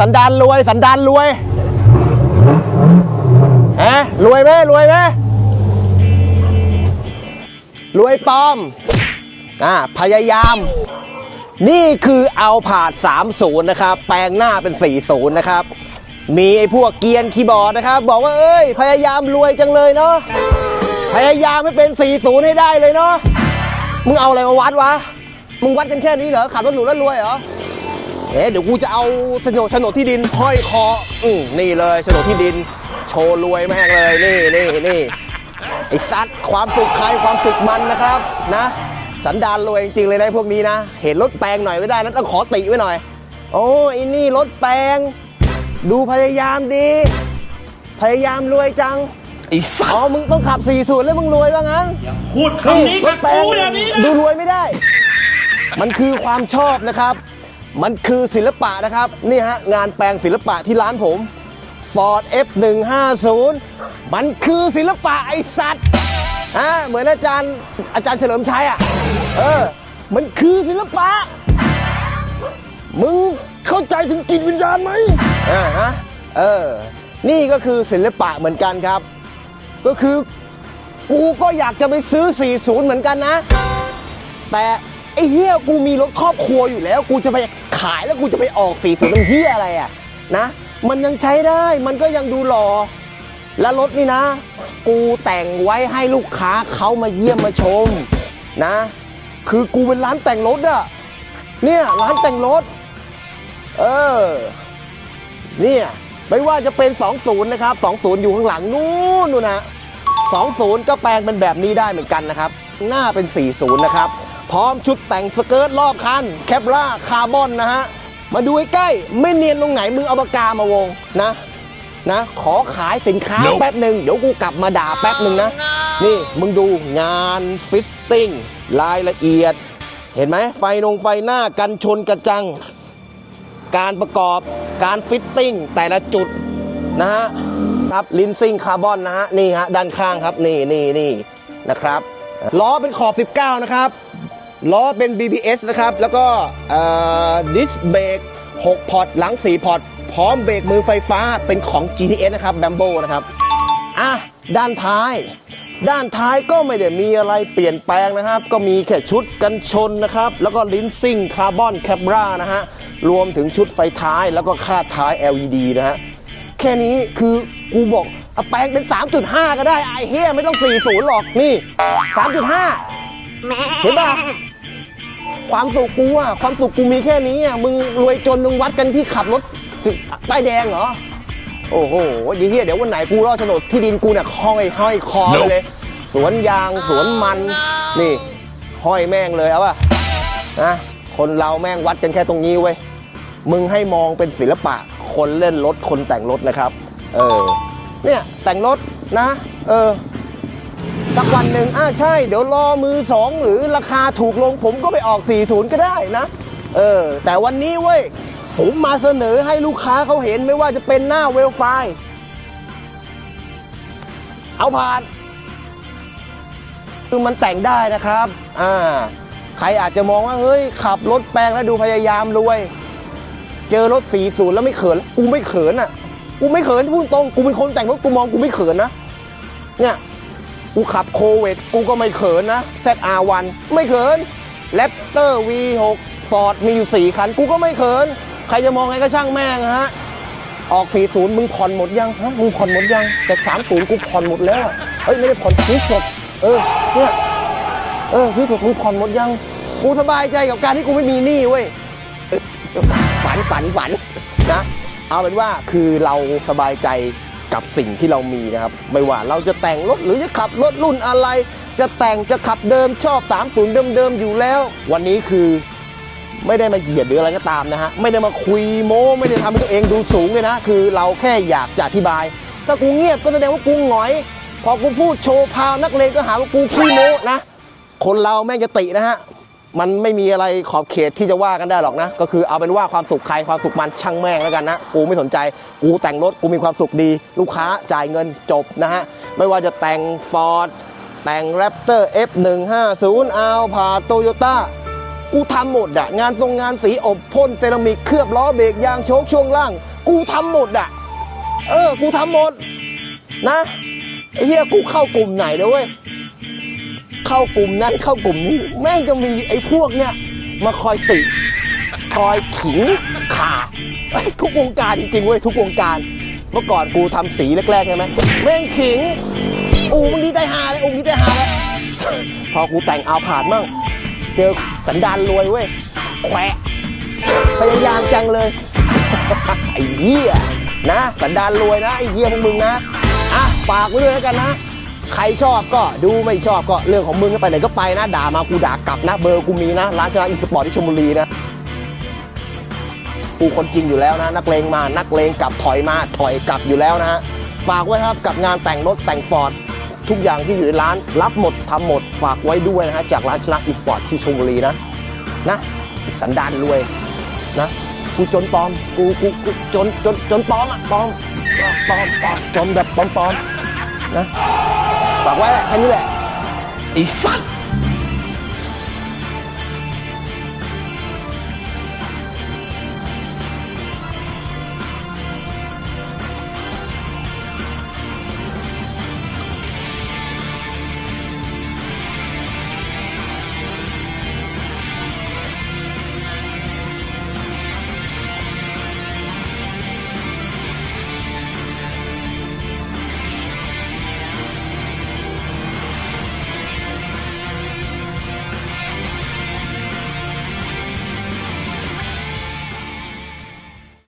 สันดานรวย สันดานรวยฮะรวยไหมรวยไหมรวยปลอมอ่าพยายาม นี่คือเอาผาด 30 นะครับ แปลงหน้าเป็น 40 นะครับ มีไอ้พวกเกียนคีย์บอร์ดนะครับ บอกว่า เอ้ย พยายามรวยจังเลยเนาะพยายามให้เป็น 40 ให้ได้เลยเนาะมึงเอาอะไรมาวัดวะ มึงวัดกันแค่นี้เหรอขับรถหรูแล้วรวยเหรอ เอ๊ะเดี๋ยวกูจะเอาโฉนดโฉนดที่ดินห้อยคออืมนี่เลยโฉนดที่ดิน โชว์รวยแม่งเลยนี่นี่นี่ไอ้ซัดความสุขใครความสุขมันนะครับนะ สันดานรวยจริงๆเลยนะพวกนี้นะ เห็นรถแปลงหน่อยไม่ได้นะต้องขอติไว้หน่อย โอ้ไอ้นี่รถแปลง ดูพยายามดี พยายามรวยจังไอ้สัสอ๋อมึงต้องขับ4สูตรแล้วมึงรวยว่างั้นพูดคำนี้รกับถแปลงกูอย่างนี้นะดูรวยไม่ได้ มันคือความชอบนะครับ มันคือศิลปะนะครับ นี่ฮะ งานแปลงศิลปะที่ร้านผม Ford F150 มันคือศิลปะไอสัตว์อ่าเหมือนอาจารย์อาจารย์เฉลิมชัยอะ เออ มันคือศิลปะ มึงเข้าใจถึงจิตวิญญาณไหมอ่าฮะ เออ นี่ก็คือศิลปะเหมือนกันครับ ก็คือ กูก็อยากจะไปซื้อ 40 เหมือนกันนะ แต่ไอ้เฮี้ยกูมีรถครอบครัวอยู่แล้ว กูจะไป ขายแล้วกูจะไปออก40มันเฮียอะไรอะนะ มันยังใช้ได้มันก็ยังดูหล่อแล้วรถนี่นะ กูแต่งไว้ให้ลูกค้าเขามาเยี่ยมมาชมนะ คือกูเป็นร้านแต่งรถอะเนี่ยร้านแต่งรถ เออเนี่ยไม่ว่าจะเป็น 20 นะครับ 20 อยู่ข้างหลังนู้นนู่นนะ20 ก็แปลงเป็นแบบนี้ได้เหมือนกันนะครับ หน้าเป็น 40 นะครับ พร้อมชุดแต่งสเกิร์ตรอบคันแคปราคาร์บอนนะฮะ มาดูใกล้ๆไม่เนียนตรงไหนมึงเอาปากกามาวงนะนะขอขายสินค้าแป๊บหนึ่งเดี๋ยวกูกลับมาด่าแป๊บหนึ่งนะนี่มึงดูงานฟิสติ้งรายละเอียด เห็นไหมไฟนงไฟหน้ากันชนกระจัง การประกอบการฟิตติ้งแต่ละจุดนะฮะครับลินซิ่งคาร์บอนนะฮะนี่ฮะด้านข้างครับนี่นี่นี่นะครับล้อเป็นขอบ 19 นะครับ ล้อเป็น BBS นะครับ แล้วก็ดิสเบรก6พอร์ตหลัง 4 พอร์ต พร้อมเบรกมือไฟฟ้าเป็นของ GTS นะครับแบมโบนะครับ อะ ด้านท้าย ด้านท้ายก็ไม่ได้มีอะไรเปลี่ยนแปลงนะครับ ก็มีแค่ชุดกันชนนะครับ แล้วก็ลิ้นซิ่งคาร์บอนแคบรานะฮะ รวมถึงชุดไฟท้ายแล้วก็คาดท้าย LED นะฮะ แค่นี้คือกูบอกเอาแปลงเป็น 3.5 ก็ได้ไอ้เฮียไม่ต้อง 40 หรอกนี่ 3.5 เห็นป่ะ ความสุขกูอะความสุขกูมีแค่นี้อะมึงรวยจนมึงวัดกันที่ขับรถสิป้ายแดงเหรอ โอ้โหยี่เฮียเดี๋ยววันไหนกูรอดโฉนดที่ดินกูเนี่ยห้อยห้อยคอไปเลย สวนยางสวนมัน นี่ ห้อยแม่งเลยเอาป่ะนะคนเราแม่งวัดกันแค่ตรงนี้เว้ย มึงให้มองเป็นศิลปะ คนเล่นรถคนแต่งรถนะครับ เออ เนี่ยแต่งรถนะ เออ สักวันหนึ่งอ่าใช่ เดี๋ยวรอมือสองหรือราคาถูกลงผมก็ไปออก 40 ก็ได้นะ เออ แต่วันนี้เว้ย ผมมาเสนอให้ลูกค้าเขาเห็นไม่ว่าจะเป็นหน้าเวลไฟ เอาผ่าน คือมันแต่งได้นะครับ อ่า ใครอาจจะมองว่า เฮ้ย ขับรถแปลงแล้วดูพยายามรวย เจอรถ 40 แล้วไม่เขิน กูไม่เขินอะ กูไม่เขินพูดตรง กูเป็นคนแต่งรถกูมองกูไม่เขินนะ เนี่ย กูขับโคเวตกูก็ไม่เขินนะ ZR1 ไม่เขิน Raptor V6 Ford มีอยู่ 4 คัน กูก็ไม่เขิน ใครจะมองไงก็ช่างแม่งฮะ ออก 40 มึงผ่อนหมดยังฮะมึงผ่อนหมดยัง แต่30กูผ่อนหมดแล้วเอ้ย ไม่ได้ผ่อนซื้อสดเออเนี่ยเออซื้อสดมึงผ่อนหมดยัง กูสบายใจกับการที่กูไม่มีหนี้เว้ยฝันฝันฝันนะ เอาเป็นว่าคือเราสบายใจ กับสิ่งที่เรามีนะครับ ไม่ว่าเราจะแต่งรถหรือจะขับรถรุ่นอะไร จะแต่งจะขับเดิมชอบ 30 เดิมๆอยู่แล้ว วันนี้คือไม่ได้มาเหยียดหรืออะไรก็ตามนะฮะ ไม่ได้มาคุยโม้ไม่ได้ทำให้ตัวเองดูสูงเลยนะ คือเราแค่อยากจะอธิบาย ถ้ากูเงียบก็แสดงว่ากูหงอย พอกูพูดโชว์พาวนักเลงก็หาว่ากูขี้โม้นะ คนเราแม่งจะตินะฮะ มันไม่มีอะไรขอบเขตที่จะว่ากันได้หรอกนะ ก็คือเอาเป็นว่าความสุขใครความสุขมันช่างแม่งแล้วกันนะ กูไม่สนใจ กูแต่งรถกูมีความสุขดี ลูกค้าจ่ายเงินจบนะฮะ ไม่ว่าจะแต่ง Ford แต่ง Raptor F150 เอาพาโตโยต้ากูทำหมดอะงานทรงงานสีอบพ่นเซรามิกเคลือบล้อเบรกยางโชคช่วงล่าง กูทำหมดอะเออ กูทำหมดนะไอ้เหี้ยกูเข้ากลุ่มไหนนะเว้ย เข้ากลุ่มนั้นเข้ากลุ่มนี้ แม่งจะมีไอ้พวกเนี้ยมาคอยติ คอยขิงขาเอ้ยทุกวงการจริงๆเว้ยทุกวงการ เมื่อก่อนกูทำสีแรกๆใช่ไหมแม่งขิงอูมึงดีใจหาเลยอูมึงดีใจหาเลย พอกูแต่งเอาผ่านมั่ง เจอสันดานรวยเว้ยแขวะพยายามจังเลย ไอ้เหี้ยนะ สันดานรวยนะไอ้เหี้ยพวกมึงนะอะฝากไว้ด้วยแล้วกันนะ ใครชอบก็ดูไม่ชอบก็เรื่องของมึงไปไหนก็ไปนะ ด่ามากูด่ากลับนะ เบอร์กูมีนะ ร้านชนะอีสปอร์ตที่ชลบุรีนะกูคนจริงอยู่แล้วนะ นักเลงมานักเลงกลับถอยมาถอยกลับอยู่แล้วนะฮะฝากไว้ครับกับงานแต่งรถแต่งฟอร์ดทุกอย่างที่อยู่ในร้านรับหมดทำหมดฝากไว้ด้วยนะฮะจากร้านชนะอีสปอร์ตที่ชลบุรีนะนะสันดานรวยนะกูจนปลอมกูกูกูจนจนจนปลอมอะปลอมปลอมปลอมจนแบบปลอมปลอมนะ ฝากไว้แค่นี้แหละไอ้สัตว์